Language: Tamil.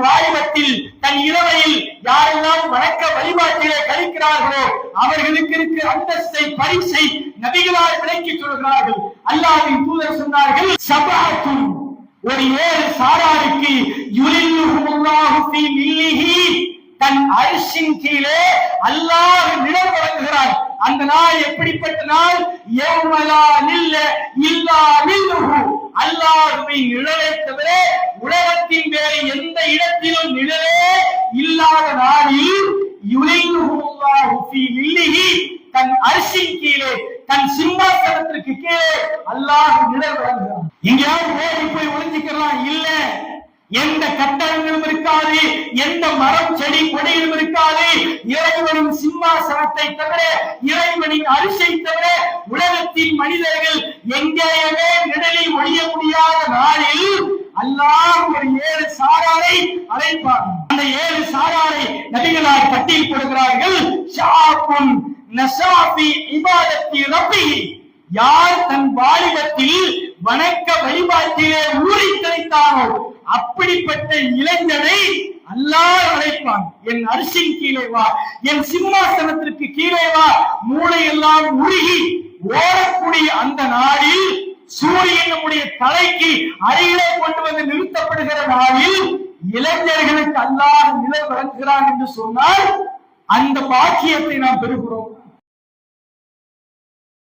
வாலிபத்தில் தன் இரவையில் யாரெல்லாம் வணக்க வழிபாட்டிலே கழிக்கிறார்களோ அவர்களுக்கு இருக்கிற அந்தஸ்தை பரிசை நபிகளால் விளக்கி சொல்கிறார்கள். அல்லாவின் தூதர் சொன்னார்கள் சபாத்தும் ஒரு ஏழு சாராருக்கு யுலில்லுஹுமுல்லாஹு தன் அரிசின் கீழே அல்லாஹ் நிலம் வழங்குகிறார் அந்த நாள் எப்படிப்பட்ட நாள்? எவ்வளா நில்ல இல்லா நில்லுஹு அல்லாஹ்வின் நிழலை இடத்திலும் நிழலே இல்லாத நாளில் தன் அரிசியின் கீழே தன் சிம்மாசனத்திற்கு கீழே அல்லாஹ் நிழல் வழங்குகிறான். எங்கேயாவது ஓடி போய் ஒளிஞ்சுக்கலாம் இல்ல. எந்த கட்டடங்களும் இருக்காது எந்த மரம் செடி கொடையிலும் இருக்காது. இறைவனின் சிம்மாசனத்தை தவிர இறைவனின் அரிசை தவிர உலகத்தின் மனிதர்கள் எங்கேயுமே நிழலில் ஒழிய முடியாத நாளில் அல்லாஹ் ஒரு ஏழு சாராரை அழைப்பார். அந்த ஏழு சாராரை நபிகளார் பட்டியல் கொடுக்கிறார்கள் ஷாப்புன் நசாபி இபாதத்தி ரப்பி யார் தன் வாலிபத்தில் வணக்க வழிபாட்டிலே ஊறி தெளித்தானோ அப்படிப்பட்ட இளைஞனை அல்லாஹ் அழைப்பான். என் அரிசின் கீழே வா என் சிம்மாசனத்திற்கு கீழே வா மூளையெல்லாம் உருகி ஓடக்கூடிய அந்த நாளில் சூரியன் நம்முடைய தலைக்கு அருகிலே கொண்டு வந்து நிறுத்தப்படுகிற நாளில் இளைஞர்களுக்கு அல்லாத நிலை வழங்குகிறான் என்று சொன்னால் அந்த பாக்கியத்தை நாம் பெறுகிறோம்.